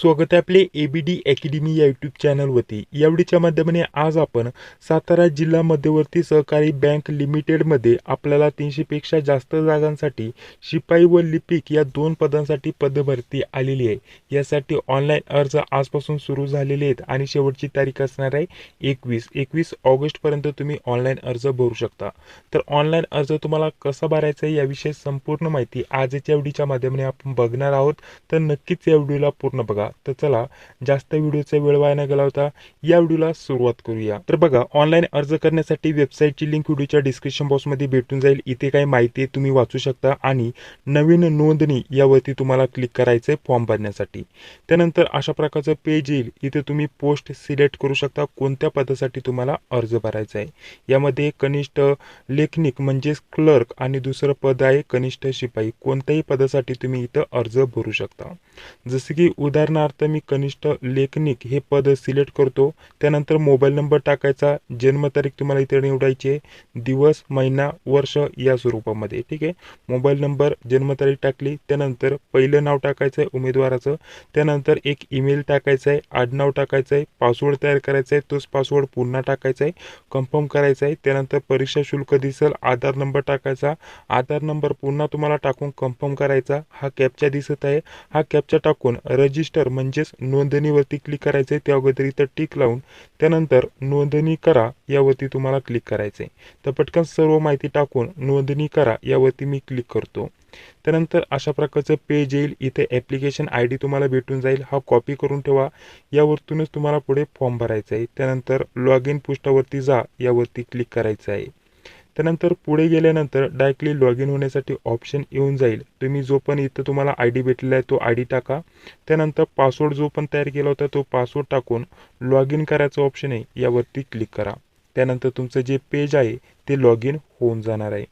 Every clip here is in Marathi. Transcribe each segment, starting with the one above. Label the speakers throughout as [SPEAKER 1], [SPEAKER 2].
[SPEAKER 1] स्वागत आहे आपले ए बी डी अकॅडमी या यूट्यूब चॅनलवरती या व्हिडिओच्या माध्यमाने आज आपण सातारा जिल्हा मध्यवर्ती सहकारी बँक लिमिटेडमध्ये आपल्याला तीनशेपेक्षा जास्त जागांसाठी शिपाई व लिपिक या दोन पदांसाठी पदभरती आलेली आहे. यासाठी ऑनलाईन अर्ज आजपासून सुरू झालेले आहेत आणि शेवटची तारीख असणार आहे एकवीस. एकवीस ऑगस्टपर्यंत तुम्ही ऑनलाईन अर्ज भरू शकता. तर ऑनलाईन अर्ज तुम्हाला कसा भरायचा आहे याविषयी संपूर्ण माहिती आजच्या एवढीच्या माध्यमाने आपण बघणार आहोत. तर नक्कीच या व्हिडिओला पूर्ण बघा. तर चला जास्त व्हिडिओचा वेळ वाया न होता या व्हिडिओला सुरुवात करूया. तर बघा ऑनलाईन अर्ज करण्यासाठी वेबसाईटची लिंक व्हिडिओच्या डिस्क्रिप्शन बॉक्समध्ये भेटून जाईल. इथे काही माहिती तुम्ही वाचू शकता आणि नवीन नोंदणी यावरती तुम्हाला क्लिक करायचं आहे फॉर्म भरण्यासाठी. त्यानंतर अशा प्रकारचं पेज येईल. इथे तुम्ही पोस्ट सिलेक्ट करू शकता. कोणत्या पदासाठी तुम्हाला अर्ज भरायचा आहे यामध्ये कनिष्ठ लेखनिक म्हणजेच क्लर्क आणि दुसरं पद आहे कनिष्ठ शिपाई. कोणत्याही पदासाठी तुम्ही इथं अर्ज भरू शकता. जसे की उदाहरणार्थ मी कनिष्ठ लेखनिक हे पद सिलेक्ट करतो. त्यानंतर मोबाईल नंबर टाकायचा. जन्मतारीख तुम्हाला इथे निवडायची आहे. दिवस महिना वर्ष या स्वरूपामध्ये ठीक आहे? मोबाईल नंबर जन्मतारीख टाकली. त्यानंतर पहिलं नाव टाकायचं आहे उमेदवाराचं. त्यानंतर एक ईमेल टाकायचं आहे आडनाव टाकायचं आहे पासवर्ड तयार करायचा आहे तोच पासवर्ड पुन्हा टाकायचा आहे कन्फर्म करायचा आहे त्यानंतर परीक्षा शुल्क दिसेल. आधार नंबर टाकायचा. आधार नंबर पुन्हा तुम्हाला टाकून कन्फर्म करायचा. हा कॅपचा दिसत आहे. हा कॅपचा टाकून रजिस्टर म्हणजेच नोंदणीवरती क्लिक करायचं आहे त्या अगोदर इथं टिक लावून त्यानंतर नोंदणी करा यावरती तुम्हाला क्लिक करायचं आहे तर पटकन सर्व माहिती टाकून नोंदणी करा यावरती मी क्लिक करतो. त्यानंतर अशा प्रकारचं पेज येईल इथे ॲप्लिकेशन आय डी तुम्हाला भेटून जाईल हा कॉपी करून ठेवा. यावरतूनच तुम्हाला पुढे फॉर्म भरायचा आहे त्यानंतर लॉग इन पृष्ठावरती जा यावरती क्लिक करायचं आहे त्यानंतर पुढे गेल्यानंतर डायरेक्टली लॉग इन होण्यासाठी ऑप्शन येऊन जाईल. तुम्ही जो पण इथं तुम्हाला आय डी भेटलेला आहे तो आय डी टाका. त्यानंतर पासवर्ड जो पण तयार केला होता तो पासवर्ड टाकून लॉग इन करायचं ऑप्शन आहे. यावरती क्लिक करा. त्यानंतर तुमचं जे पेज आहे ते लॉग इन होऊन जाणार आहे.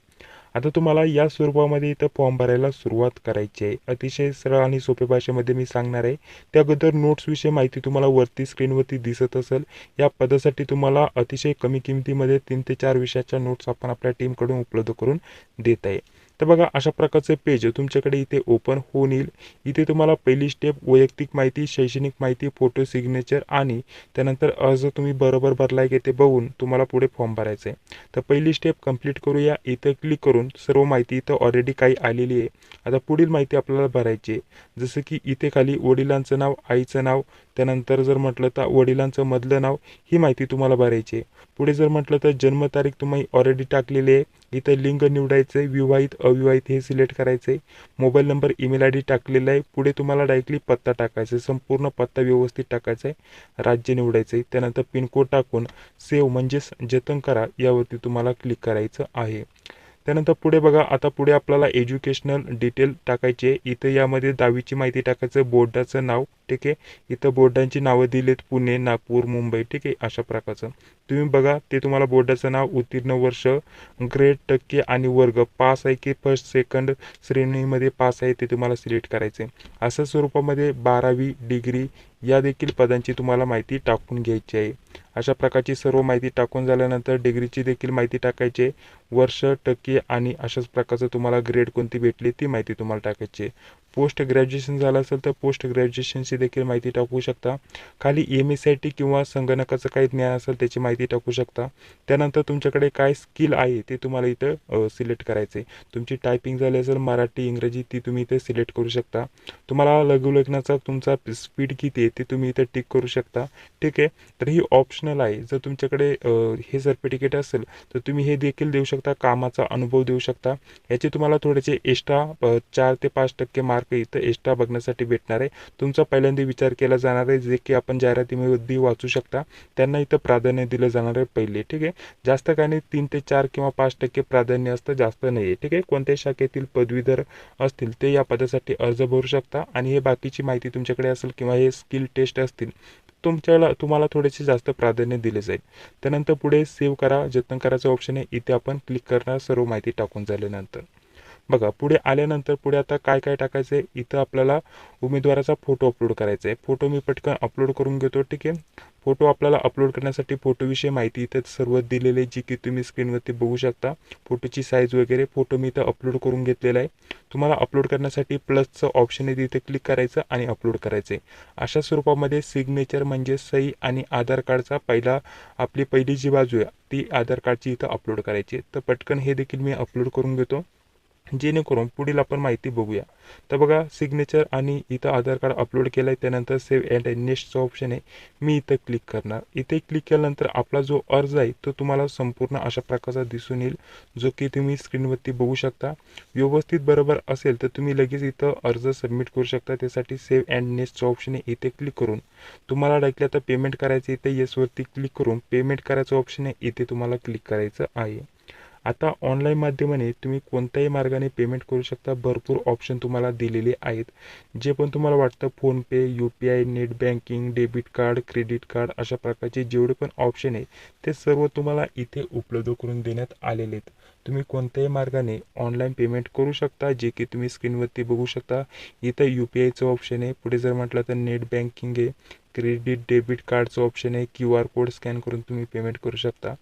[SPEAKER 1] आता तुम्हाला या स्वरूपामध्ये इथं फॉर्म भरायला सुरुवात करायची आहे. अतिशय सरळ आणि सोप्या भाषेमध्ये मी सांगणार आहे. त्या अगोदर नोट्सविषयी माहिती तुम्हाला वरती स्क्रीनवरती दिसत असेल. या पदासाठी तुम्हाला अतिशय कमी किमतीमध्ये तीन ते चार विषयाच्या नोट्स आपण आपल्या टीमकडून उपलब्ध करून देत आहे. तर बघा अशा प्रकारचे पेज तुमच्याकडे इथे ओपन होऊन येईल. इथे तुम्हाला पहिली स्टेप वैयक्तिक माहिती शैक्षणिक माहिती फोटो सिग्नेचर आणि त्यानंतर अर्ज तुम्ही बरोबर भरला की ते बघून तुम्हाला पुढे फॉर्म भरायचं आहे तर पहिली स्टेप कंप्लीट करूया. इथं क्लिक करून सर्व माहिती इथं ऑलरेडी काही आलेली आहे. आता पुढील माहिती आपल्याला भरायची आहे. जसं की इथे खाली वडिलांचं नाव आईचं नाव त्यानंतर जर म्हटलं तर वडिलांचं मधलं नाव ही माहिती तुम्हाला भरायची आहे. पुढे जर म्हटलं तर जन्मतारीख तुम्ही ऑलरेडी टाकलेली आहे. इथं लिंग निवडायचं आहे विवाहित अविवाहित हे सिलेक्ट करायचं आहे mobile number email I D टाकलेला आहे. पुढे तुम्हाला डायरेक्टली पत्ता टाकायचा आहे. संपूर्ण पत्ता व्यवस्थित टाकायचा आहे. राज्य निवडायचं आहे त्यानंतर पिनकोड टाकून सेव्ह म्हणजेच जतन करा यावरती तुम्हाला क्लिक करायचं आहे. त्यानंतर पुढे बघा आता पुढे आपल्याला एज्युकेशनल डिटेल टाकायचे इथं यामध्ये दहावीची माहिती टाकायचं बोर्डाचं नाव ठीक आहे? इथं बोर्डांची नावं दिलीत पुणे नागपूर मुंबई ठीक आहे? अशा प्रकारचं. तुम्ही बघा ते तुम्हाला बोर्डाचं नाव उत्तीर्ण वर्ष ग्रेड टक्के आणि वर्ग. पास आहे की फर्स्ट सेकंड श्रेणीमध्ये पास आहे ते तुम्हाला सिलेक्ट करायचे असं स्वरूपामध्ये बारावी डिग्री या देखील पदांची तुम्हाला माहिती टाकून घ्यायची आहे. अशा प्रकारची सर्व माहिती टाकून झाल्यानंतर डिग्रीची देखील माहिती टाकायची आहे. वर्ष टक्के आणि अशाच प्रकारचं तुम्हाला ग्रेड कोणती भेटली ती माहिती तुम्हाला टाकायची आहे. पोस्ट ग्रॅज्युएशन झालं असेल तर पोस्ट ग्रॅज्युएशनची देखील माहिती टाकू शकता. खाली एम एस आय टी किंवा संगणकाचं काही ज्ञान असेल त्याची माहिती टाकू शकता. त्यानंतर तुमच्याकडे काय स्किल आहे ते तुम्हाला इथं सिलेक्ट करायचे तुमची टायपिंग झाली असेल मराठी इंग्रजी ती तुम्ही इथे सिलेक्ट करू शकता. तुम्हाला लघुलेखनाचा तुमचा स्पीड किती आहे ते तुम्ही इथं टिक करू शकता. ठीक आहे? तर ही ऑप्शनल आहे. जर तुमच्याकडे हे सर्टिफिकेट असेल तर तुम्ही हे देखील देऊ शकता. कामाचा अनुभव देऊ शकता. याचे तुम्हाला थोडेसे एक्स्ट्रा चार ते पाच टक्के मार्क इथं एक्स्ट्रा बघण्यासाठी भेटणार आहे. तुमचा पहिल्यांदा विचार केला जाणार आहे जे की आपण जाहिरातीमध्ये वाचू शकता. त्यांना इथं प्राधान्य दिलं जाणार आहे पहिले ठीक आहे? जास्त काही नाही तीन ते चार किंवा पाच टक्के प्राधान्य असतं जास्त नाही आहे ठीक आहे? कोणत्या शाखेतील पदवीधर असतील ते या पदासाठी अर्ज भरू शकता. आणि हे बाकीची माहिती तुमच्याकडे असेल किंवा हे स्किल टेस्ट असतील तुमच्याला तुम्हाला थोडेसे जास्त प्राधान्य दिले जाईल. त्यानंतर पुढे सेव्ह करा जतन करायचं ऑप्शन आहे. इथे आपण क्लिक करणार सर्व माहिती टाकून झाल्यानंतर. बघा पुढे आल्यानंतर पुढे आता काय काय टाकायचं आहे? इथं आपल्याला उमेदवाराचा फोटो अपलोड करायचा आहे. फोटो मी पटकन अपलोड करून घेतो ठीक आहे? फोटो आपल्याला अपलोड करण्यासाठी फोटोविषयी माहिती इथं सर्व दिलेली जी की तुम्ही स्क्रीनवरती बघू शकता. फोटोची साईज वगैरे फोटो मी इथं अपलोड करून घेतलेला आहे. तुम्हाला अपलोड करण्यासाठी प्लसचं ऑप्शन आहे तिथे क्लिक करायचं आणि अपलोड करायचं आहे. अशा स्वरूपामध्ये सिग्नेचर म्हणजे सही आणि आधार कार्डचा पहिला आपली पहिली जी बाजू आहे ती आधार कार्डची इथं अपलोड करायची तर पटकन हे देखील मी अपलोड करून घेतो. जेणेकरून पुढील आपण माहिती बघूया. तर बघा सिग्नेचर आणि इथं आधार कार्ड अपलोड केलं आहे त्यानंतर सेव्ह अँड नेक्स्टचं ऑप्शन आहे. मी इथं क्लिक करणार. इथे क्लिक केल्यानंतर आपला जो अर्ज आहे तो तुम्हाला संपूर्ण अशा प्रकारचा दिसून येईल जो की तुम्ही स्क्रीनवरती बघू शकता. व्यवस्थित बरोबर असेल तर तुम्ही लगेच इथं अर्ज सबमिट करू शकता. त्यासाठी सेव्ह अँड नेक्स्टचं ऑप्शन आहे. इथे क्लिक करून तुम्हाला डायरेक्टली आता पेमेंट करायचं इथे येसवरती क्लिक करून पेमेंट करायचं ऑप्शन आहे. इथे तुम्हाला क्लिक करायचं आहे. आता ऑनलाईन माध्यमाने तुम्ही कोणत्याही मार्गाने पेमेंट करू शकता. भरपूर ऑप्शन तुम्हाला दिलेले आहेत. जे पण तुम्हाला वाटतं PhonePe U P I net banking debit card credit card अशा प्रकारचे जेवढे पण ऑप्शन आहे ते सर्व तुम्हाला इथे उपलब्ध करून देण्यात आलेले आहेत. तुम्ही कोणत्याही मार्गाने ऑनलाईन पेमेंट करू शकता जे की तुम्ही स्क्रीनवरती बघू शकता. इथं यू पी आयचं ऑप्शन आहे. पुढे जर म्हटलं तर नेट बँकिंग आहे. क्रेडिट डेबिट कार्डचं ऑप्शन आहे. क्यू आर कोड स्कॅन करून तुम्ही पेमेंट करू शकता.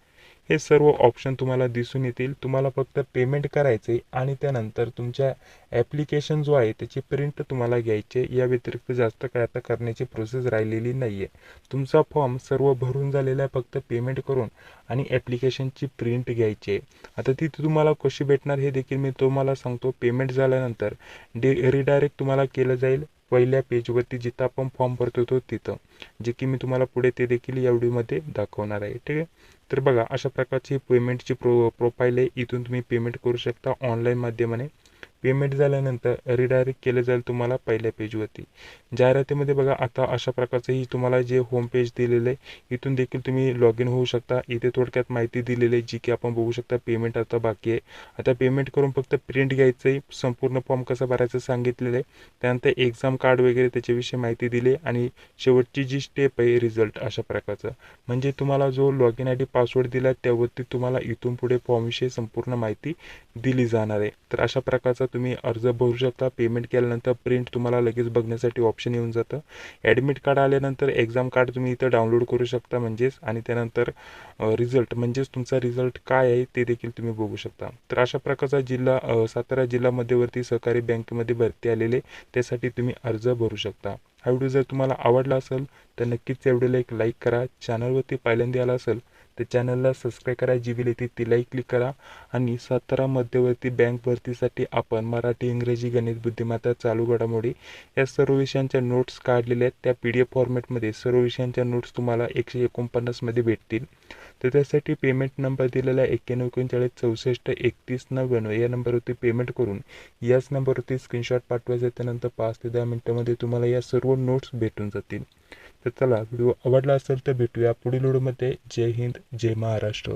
[SPEAKER 1] हे सर्व ऑप्शन तुम्हाला दिसून येतील. तुम्हाला फक्त पेमेंट करायचे आणि त्यानंतर तुमच्या ॲप्लिकेशन जो आहे त्याची प्रिंट तुम्हाला घ्यायचे या व्यतिरिक्त जास्त काय आता करण्याची प्रोसेस राहिलेली नाही आहे तुमचा फॉर्म सर्व भरून झालेला आहे फक्त पेमेंट करून आणि ॲप्लिकेशनची प्रिंट घ्यायची आहे. आता ती तुम्हाला कशी भेटणार हे देखील मी तुम्हाला सांगतो. पेमेंट झाल्यानंतर डे रिडायरेक्ट तुम्हाला केलं जाईल. पहिल्या पेजवरती जिथं आपण फॉर्म भरतो तो तिथं. जे की मी तुम्हाला पुढे ते देखील या व्हिडिओमध्ये दाखवणार आहे. ठीक आहे? तर बघा अशा प्रकारची पेमेंटची प्रो प्रोफाईल आहे. इथून तुम्ही पेमेंट करू शकता ऑनलाईन माध्यमाने. पेमेंट झाल्यानंतर रिडायरेक्ट केलं जाईल तुम्हाला पहिल्या पेजवरती जाहिरातीमध्ये बघा आता अशा प्रकारचं ही तुम्हाला जे होम पेज दिलेलं आहे इथून देखील तुम्ही लॉग इन होऊ शकता. इथे थोडक्यात माहिती दिलेली आहे जी की आपण बघू शकता पेमेंट आता बाकी आहे. आता पेमेंट करून फक्त प्रिंट घ्यायचं आहे संपूर्ण फॉर्म कसं भरायचं सांगितलेलं आहे. त्यानंतर एक्झाम कार्ड वगैरे त्याच्याविषयी माहिती दिली आणि शेवटची जी स्टेप आहे रिझल्ट अशा प्रकारचं. म्हणजे तुम्हाला जो log in I D password दिला त्यावरती तुम्हाला इथून पुढे फॉर्मविषयी संपूर्ण माहिती दिली जाणार आहे. तर अशा प्रकारचा तुम्ही अर्ज भरू शकता. पेमेंट केल्यानंतर प्रिंट तुम्हाला लगेच बघण्यासाठी ऑप्शन येऊन जातं. ॲडमिट कार्ड आल्यानंतर एक्झाम कार्ड तुम्ही इथं डाउनलोड करू शकता म्हणजेच आणि त्यानंतर रिझल्ट म्हणजेच तुमचा रिझल्ट काय आहे ते देखील तुम्ही बघू शकता. तर अशा प्रकारचा जिल्हा सातारा जिल्हा मध्यवर्ती सहकारी बँकेमध्ये भरती आलेले त्यासाठी तुम्ही अर्ज भरू शकता. हा व्हिडिओ जर तुम्हाला आवडला असेल तर नक्कीच या व्हिडिओला एक लाईक करा. चॅनलवरती पहिल्यांदा आला असेल तर चॅनलला सबस्क्राईब करा जी बिल येते तिलाही क्लिक करा. आणि सतरा मध्यवर्ती बँक भरतीसाठी आपण मराठी इंग्रजी गणित बुद्धिमत्ता चालू घडामोडी या सर्व विषयांच्या नोट्स काढलेल्या आहेत. त्या पी डी एफ फॉर्मॅटमध्ये सर्व विषयांच्या नोट्स तुम्हाला एकशे एकोणपन्नासमध्ये भेटतील. तर त्यासाठी पेमेंट नंबर दिलेला आहे एक्क्याण्णव एकोणचाळीस चौसष्ट एकतीस नव्याण्णव. या नंबरवरती पेमेंट करून याच नंबरवरती स्क्रीनशॉट पाठवायचा त्यानंतर पाच ते दहा मिनटामध्ये तुम्हाला या सर्व नोट्स भेटून जातील. तर चला व्हिडिओ आवडला असेल तर भेटूया पुढील व्हिडिओमध्ये. जय हिंद जय महाराष्ट्र.